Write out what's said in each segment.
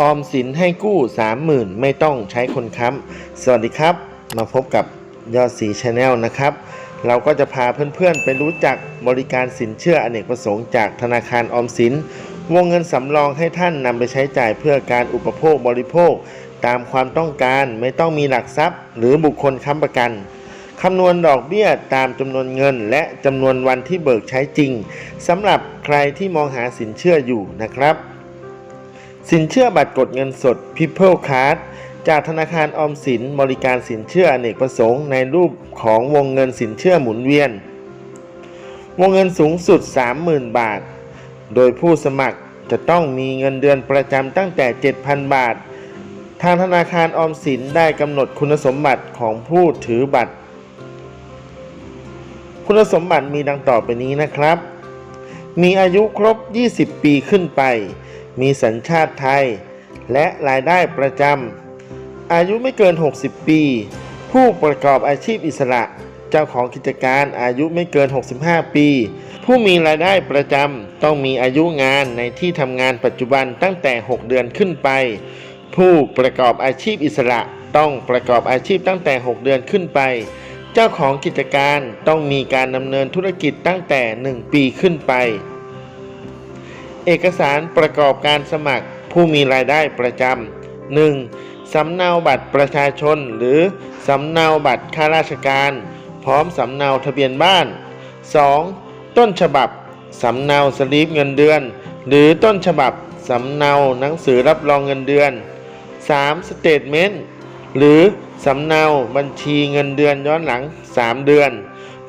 ออมสินให้กู้ 30,000 ไม่ต้องใช้คนค้ำสวัสดีครับ มาพบกับยอดสีชาแนลนะครับ เราก็จะพาเพื่อนๆ ไปรู้จักบริการสินเชื่ออเนกประสงค์จากธนาคารออมสิน วงเงินสำรองให้ท่านนำไปใช้จ่ายเพื่อการอุปโภคบริโภค ตามความต้องการไม่ต้องมีหลักทรัพย์ หรือบุคคลค้ำประกันคำนวณดอกเบี้ยตามจำนวนเงิน และจำนวนวันที่เบิกใช้จริงสำหรับใครที่มองหาสินเชื่ออยู่นะครับ สินเชื่อบัตรกดเงินสด People Card จากธนาคารออมสินบริการสินเชื่ออเนกประสงค์ในรูปของวงเงินสินเชื่อหมุนเวียน วงเงินสูงสุด 30,000 บาท โดยผู้สมัครจะต้องมีเงินเดือนประจำตั้งแต่ 7,000 บาท ทางธนาคารออมสินได้กำหนดคุณสมบัติของผู้ถือบัตร คุณสมบัติมีดังต่อไปนี้นะครับ มีอายุครบ 20 ปีขึ้นไป มีสัญชาติไทย และรายได้ประจำ อายุไม่เกิน 60 ปี ผู้ประกอบอาชีพอิสระ เจ้าของกิจการอายุไม่เกิน 65 ปี ผู้มีรายได้ประจำต้องมีอายุงานในที่ทำงานปัจจุบันตั้งแต่ 6 เดือนขึ้นไป ผู้ประกอบอาชีพอิสระต้องประกอบอาชีพตั้งแต่ 6 เดือนขึ้นไป เจ้าของกิจการต้องมีการดำเนินธุรกิจตั้งแต่ 1 ปีขึ้นไป เอกสารประกอบการสมัครผู้มีรายได้ประจำ 1. สำเนาบัตรประชาชน หรือสำเนาบัตรข้าราชการ พร้อมสำเนาทะเบียนบ้าน 2. ต้นฉบับ สำเนาสลิปเงินเดือน หรือต้นฉบับ สำเนาหนังสือรับรองเงินเดือน 3. สเตทเมนต์หรือสำเนาบัญชีเงินเดือนย้อนหลัง 3 เดือน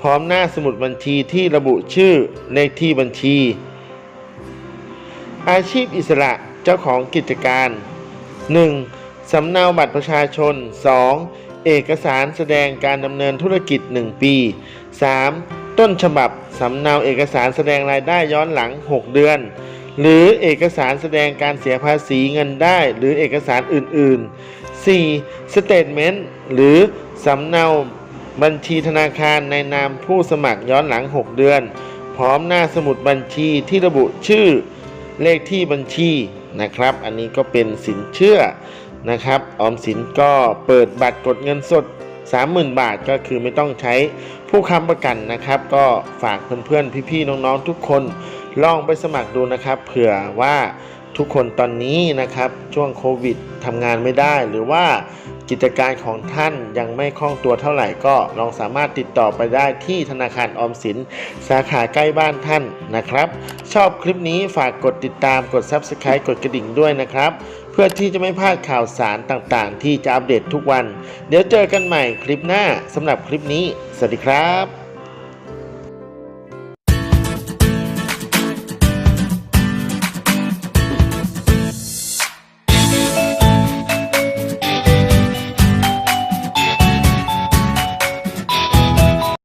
พร้อมหน้าสมุดบัญชีที่ระบุชื่อเลขที่บัญชี อาชีพอิสระเจ้าของกิจการ 1. สำเนาบัตรประชาชน 2. เอกสารแสดงการดำเนินธุรกิจ 1 ปี 3. ต้นฉบับสำเนาเอกสารแสดงรายได้ย้อนหลัง 6 เดือน หรือเอกสารแสดงการเสียภาษีเงินได้หรือเอกสารอื่น ๆ 4. สเตทเมนต์หรือสำเนาบัญชีธนาคารในนามผู้สมัครย้อนหลัง 6 เดือน พร้อมหน้าสมุดบัญชีที่ระบุชื่อ เลขที่บัญชีนะครับ อันนี้ก็เป็นสินเชื่อนะครับออมสินก็เปิดบัตรกดเงินสด 30,000 บาทก็คือไม่ต้องใช้ผู้ค้ำประกันนะครับ ก็ฝากเพื่อนๆพี่ๆน้องๆทุกคนลองไปสมัครดูนะครับ เผื่อว่าทุกคนตอนนี้นะครับช่วงโควิดทำงานไม่ได้หรือว่า กิจการของท่านยังไม่คล่องตัวเท่าไหร่ก็ลองสามารถติดต่อไปได้ที่ธนาคารออมสิน สาขาใกล้บ้านท่านนะครับ ชอบคลิปนี้ฝากกดติดตามกด Subscribe กดกระดิ่งด้วยนะครับ เพื่อที่จะไม่พลาดข่าวสารต่างๆ ที่จะอัปเดตทุกวัน เดี๋ยวเจอกันใหม่คลิปหน้าสำหรับคลิปนี้ สวัสดีครับ